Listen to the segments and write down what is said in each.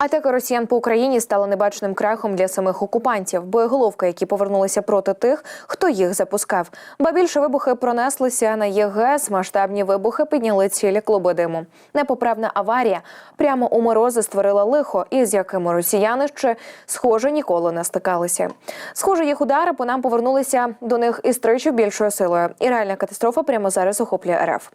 Атака росіян по Україні стала небаченим крахом для самих окупантів. Боєголовки, які повернулися проти тих, хто їх запускав. Ба більше вибухи пронеслися на ЄГЕС. Масштабні вибухи підняли цілі клуби диму. Непоправна аварія прямо у морози створила лихо, із якими росіяни ще схоже ніколи не стикалися. Схоже, їх удари по нам повернулися до них із тричі більшою силою. І реальна катастрофа прямо зараз охоплює РФ.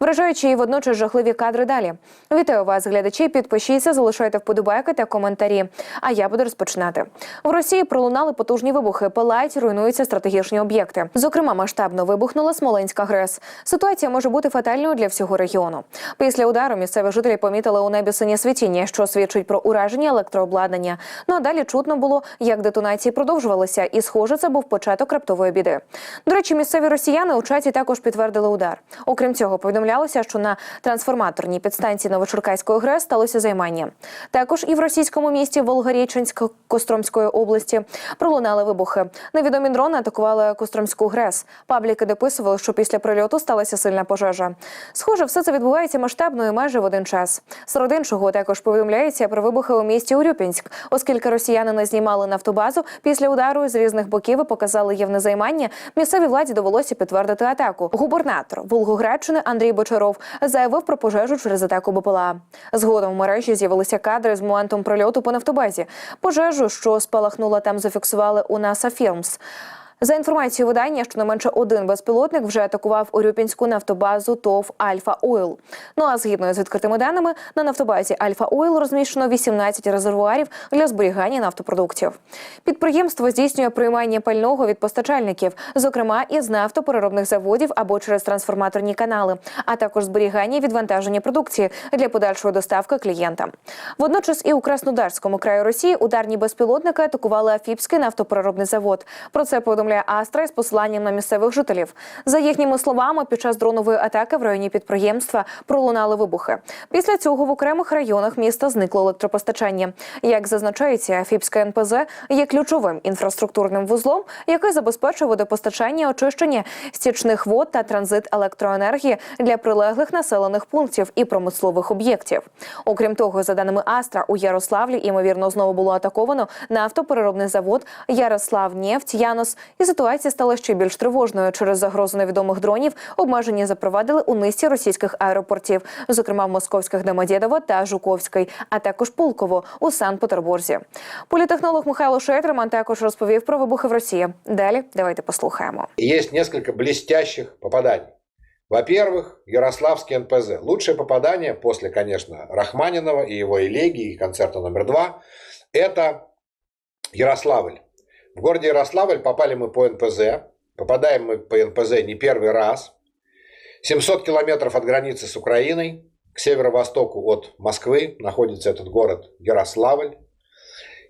Вражаючі і водночас жахливі кадри далі. Вітаю вас, глядачі. Підпишіться, залишайте вподобайки та коментарі. А я буду розпочинати. В Росії пролунали потужні вибухи, палають, руйнуються стратегічні об'єкти. Зокрема, масштабно вибухнула Смоленська ГРЕС. Ситуація може бути фатальною для всього регіону. Після удару місцеві жителі помітили у небі синє світіння, що свідчить про ураження електрообладнання. Ну а далі чутно було, як детонації продовжувалися, і схоже, це був початок раптової біди. До речі, місцеві росіяни у чаті також підтвердили удар. Окрім цього, повідомлялося, що на трансформаторній підстанції Новочеркаської ГРЕС сталося займання. Також і в російському місті Волгоріченськ Костромської області пролунали вибухи. Невідомі дрони атакували Костромську ГРЕС. Пабліки дописували, що після прильоту сталася сильна пожежа. Схоже, все це відбувається масштабно і майже в один час. Серед іншого також повідомляється про вибухи у місті Урюпінськ, оскільки росіяни не знімали нафтобазу після удару з різних боків і показали євне займання. Місцевій владі довелося підтвердити атаку. Губернатор Волгоградщини Андрій Бочаров заявив про пожежу через атаку БПЛА. Згодом в мережі з'явилися кадри з моментом прильоту по нафтобазі. Пожежу, що спалахнула там, зафіксували у NASA Films. За інформацією видання, щонайменше один безпілотник вже атакував Урюпінську нафтобазу ТОВ Альфа Ойл. Ну а згідно з відкритими даними, на нафтобазі Альфа Ойл розміщено 18 резервуарів для зберігання нафтопродуктів. Підприємство здійснює приймання пального від постачальників, зокрема із нафтопереробних заводів або через трансформаторні канали, а також зберігання і відвантаження продукції для подальшої доставки клієнтам. Водночас і у Краснодарському краї Росії ударні безпілотники атакували Афіпський нафтопереробний завод. Про це повідомляє Астра із посиланням на місцевих жителів. За їхніми словами, під час дронової атаки в районі підприємства пролунали вибухи. Після цього в окремих районах міста зникло електропостачання. Як зазначається, Афіпська НПЗ є ключовим інфраструктурним вузлом, який забезпечує водопостачання, очищення стічних вод та транзит електроенергії для прилеглих населених пунктів і промислових об'єктів. Окрім того, за даними Астра, у Ярославлі ймовірно знову було атаковано нафтопереробний завод Ярослав Янос. І ситуація стала ще більш тривожною через загрозу невідомих дронів. Обмеження запровадили у низці російських аеропортів, зокрема в московських Домодєдово та Жуковський, а також Пулково у Санкт-Петербурзі. Політехнолог Михайло Шейтерман також розповів про вибухи в Росії. Далі давайте послухаємо. Есть несколько блестящих попаданий. Во-первых, Ярославский НПЗ. Лучшее попадание после, конечно, Рахманинова и его элегии, и концерта номер два, это Ярославль. В городе Ярославль попали мы по НПЗ. Попадаем мы по НПЗ не первый раз. 700 километров от границы с Украиной. К северо-востоку от Москвы находится этот город Ярославль.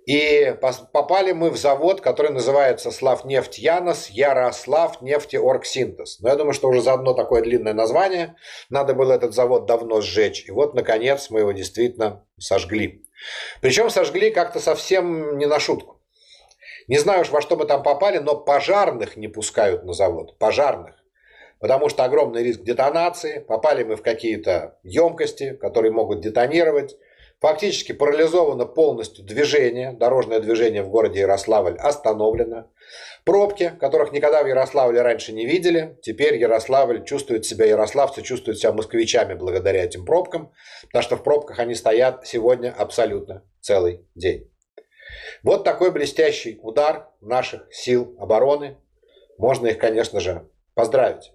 И попали мы в завод, который называется Славнефть Янос, Ярослав нефтеоргсинтез. Но я думаю, что уже заодно такое длинное название. Надо было этот завод давно сжечь. И вот, наконец, мы его действительно сожгли. Причем сожгли как-то совсем не на шутку. Не знаю уж, во что мы там попали, но пожарных не пускают на завод. Пожарных. Потому что огромный риск детонации. Попали мы в какие-то емкости, которые могут детонировать. Фактически парализовано полностью движение, дорожное движение в городе Ярославль остановлено. Пробки, которых никогда в Ярославле раньше не видели. Теперь Ярославль чувствует себя, ярославцы чувствуют себя москвичами благодаря этим пробкам, потому что в пробках они стоят сегодня абсолютно целый день. Вот такой блестящий удар наших сил обороны. Можно их, конечно же, поздравить.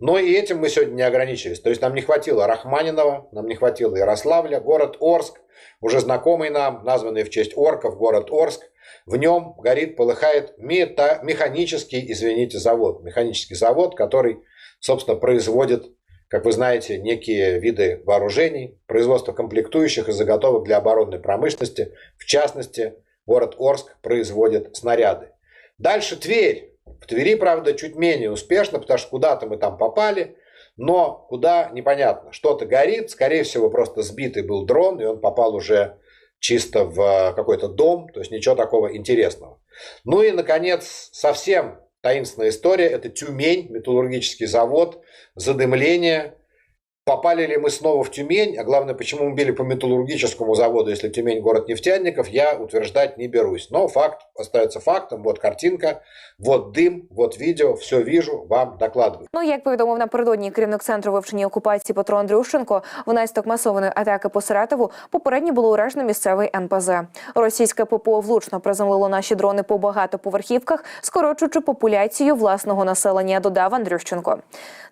Но и этим мы сегодня не ограничились. То есть нам не хватило Рахманинова, нам не хватило Ярославля, город Орск, уже знакомый нам, названный в честь орков город Орск. В нем горит, полыхает мета, механический, извините, завод. Механический завод, который, собственно, производит, как вы знаете, некие виды вооружений, производство комплектующих и заготовок для оборонной промышленности. В частности, город Орск производит снаряды. Дальше Тверь. В Твери, правда, чуть менее успешно, потому что куда-то мы там попали, но куда непонятно. Что-то горит, скорее всего, просто сбитый был дрон, и он попал уже чисто в какой-то дом, то есть ничего такого интересного. Ну и, наконец, совсем таинственная история – это Тюмень, металлургический завод, задымление. попали ли мы снова в Тюмень, а главное, почему мы били по металлургическому заводу, если Тюмень город нефтяников, я утверждать не берусь. Но факт остается фактом. Вот картинка, вот дым, вот видео, все вижу, вам докладываю. Ну, як повідомив напередодні керівник центру вивчення окупації Петро Андрющенко, внаслідок масованої атаки по Саратову попередньо було уражено місцевий НПЗ. Російське ППО влучно приземлило наші дрони по багатоповерхівках, скорочуючи популяцію власного населення. Додав Андрющенко.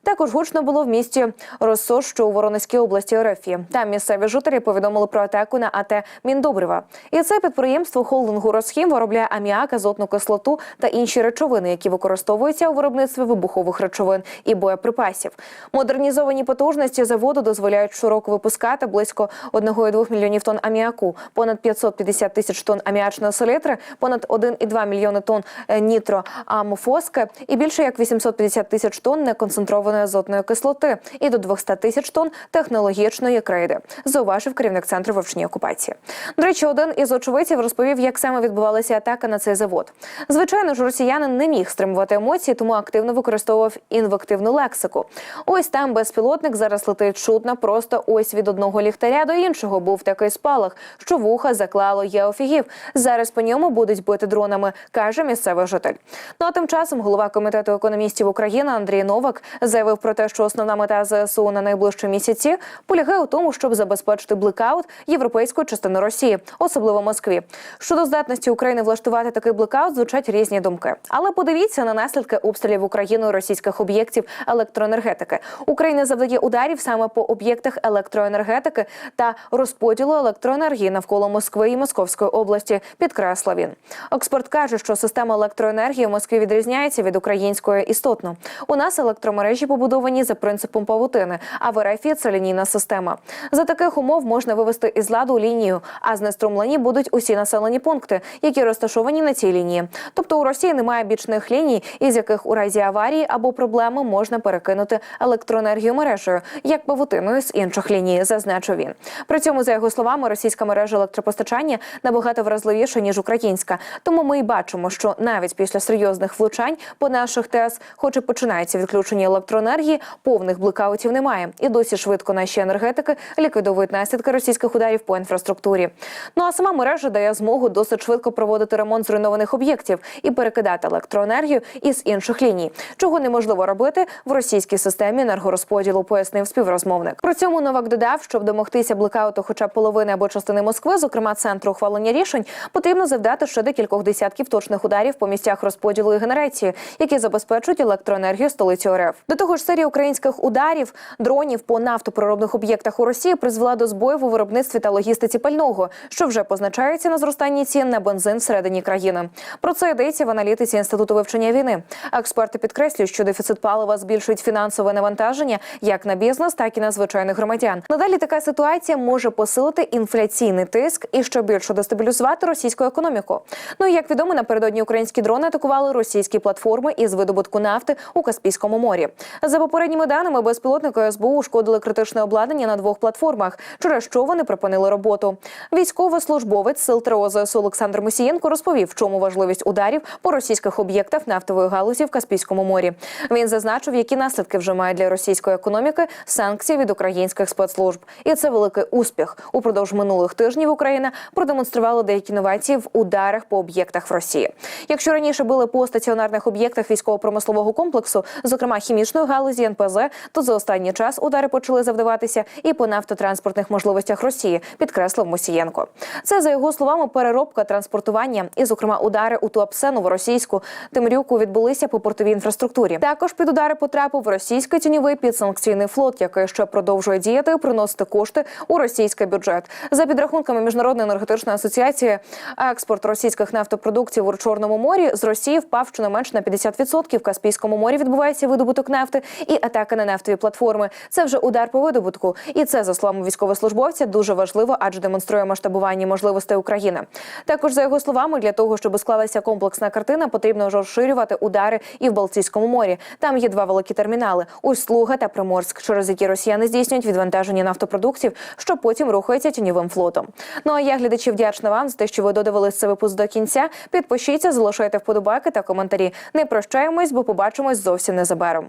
Також гучно було в місті Россо, що у Воронезькій області РФ. Там місцеві жителі повідомили про атаку на АТ Міндобрива. І це підприємство холдингу Росхім виробляє аміак, азотну кислоту та інші речовини, які використовуються у виробництві вибухових речовин і боєприпасів. Модернізовані потужності заводу дозволяють щороку випускати близько 1,2 мільйонів тонн аміаку, понад 550 тисяч тонн аміачної селітри, понад 1,2 мільйони тонн е, нітроамофоски і більше як 850 тисяч тонн неконцентрованої азотної кислоти і до 200 тисяч тонн технологічної крейди, зауважив керівник центру вивчення окупації. До речі, один із очевидців розповів, як саме відбувалася атака на цей завод. Звичайно ж, росіянин не міг стримувати емоції, тому активно використовував інвективну лексику. Ось там безпілотник зараз летить чутно, просто ось від одного ліхтаря до іншого був такий спалах, що вуха заклало я офігів. Зараз по ньому будуть бити дронами, каже місцевий житель. Ну а тим часом голова комітету економістів України Андрій Новак заявив про те, що основна мета ЗСУ на найближчі місяці полягає у тому, щоб забезпечити блекаут європейської частини Росії, особливо Москві. Щодо здатності України влаштувати такий блекаут, звучать різні думки. Але подивіться на наслідки обстрілів Україною російських об'єктів електроенергетики. Україна завдає ударів саме по об'єктах електроенергетики та розподілу електроенергії навколо Москви і Московської області. Підкреслив він. Експерт каже, що система електроенергії в Москві відрізняється від української істотно. У нас електромережі побудовані за принципом павутини, а в РФ це лінійна система. За таких умов можна вивести із ладу лінію, а знеструмлені будуть усі населені пункти, які розташовані на цій лінії. Тобто у Росії немає бічних ліній, із яких у разі аварії або проблеми можна перекинути електроенергію мережею, як павутиною з інших ліній, зазначив він. При цьому, за його словами, російська мережа електропостачання набагато вразливіша ніж українська. Тому ми й бачимо, що навіть після серйозних влучань по наших ТЕС, хоч і починається відключення електроенергії, повних блекаутів немає, і досі швидко наші енергетики ліквідовують наслідки російських ударів по інфраструктурі. Ну а сама мережа дає змогу досить швидко проводити ремонт зруйнованих об'єктів і перекидати електроенергію із інших ліній, чого неможливо робити в російській системі енергорозподілу, пояснив співрозмовник. При цьому Новак додав, щоб домогтися блекауту, хоча половини або частини Москви, зокрема центру ухвалення рішень, потрібно завдати ще декількох десятків точних ударів по місцях розподілу і генерації, які забезпечують електроенергію столиці РФ. До того ж, серія українських ударів дронів по нафтопроробних об'єктах у Росії призвела до збоїв у виробництві та логістиці пального, що вже позначається на зростанні цін на бензин всередині країни. Про це йдеться в аналітиці інституту вивчення війни. Експерти підкреслюють, що дефіцит палива збільшують фінансове навантаження як на бізнес, так і на звичайних громадян. Надалі така ситуація може посилити інфляційний тиск і ще більше дестабілізувати російську економіку. Ну і як відомо, напередодні українські дрони атакували російські платформи із видобутку нафти у Каспійському морі. За попередніми даними, безпілотники СБУ ушкодили критичне обладнання на двох платформах, через що вони припинили роботу. Військовослужбовець сил ТРО ЗСУ Олександр Мусієнко розповів, в чому важливість ударів по російських об'єктах нафтової галузі в Каспійському морі. Він зазначив, які наслідки вже мають для російської економіки санкції від українських спецслужб, і це великий успіх. Упродовж минулих тижнів Україна продемонструвала деякі новації в ударах по об'єктах в Росії. Якщо раніше били по стаціонарних об'єктах військово-промислового комплексу, зокрема хімічної галузі НПЗ, то за останній час удари почали завдаватися і по нафтотранспортних можливостях Росії, підкреслив Мусієнко. Це за його словами переробка транспортування і, зокрема, удари у Туапсе, новоросійську Темрюку відбулися по портовій інфраструктурі. Також під удари потрапив російський тіньовий підсанкційний флот, який ще продовжує діяти приносити кошти у російський бюджет. За підрахунками міжнародної енергетичної асоціації, експорт російських нафтопродуктів у Чорному морі з Росії впав щонайменш на 50%. В Каспійському морі відбувається видобуток нафти і атака на нафтові платформи. Це вже удар по видобутку, і це за словами військовослужбовця дуже важливо, адже демонструє масштабування можливостей України. Також за його словами, для того, щоб склалася комплексна картина, потрібно розширювати удари і в Балтійському морі. Там є два великі термінали: Услуга та Приморськ, через які росіяни здійснюють відвантаження нафтопродуктів, що потім рухається тіньовим флотом. Ну а я глядачі вдячна вам за те, що ви додивились цей випуск до кінця. Підпишіться, залишайте вподобайки та коментарі. Не прощаємось, бо побачимось зовсім незабаром.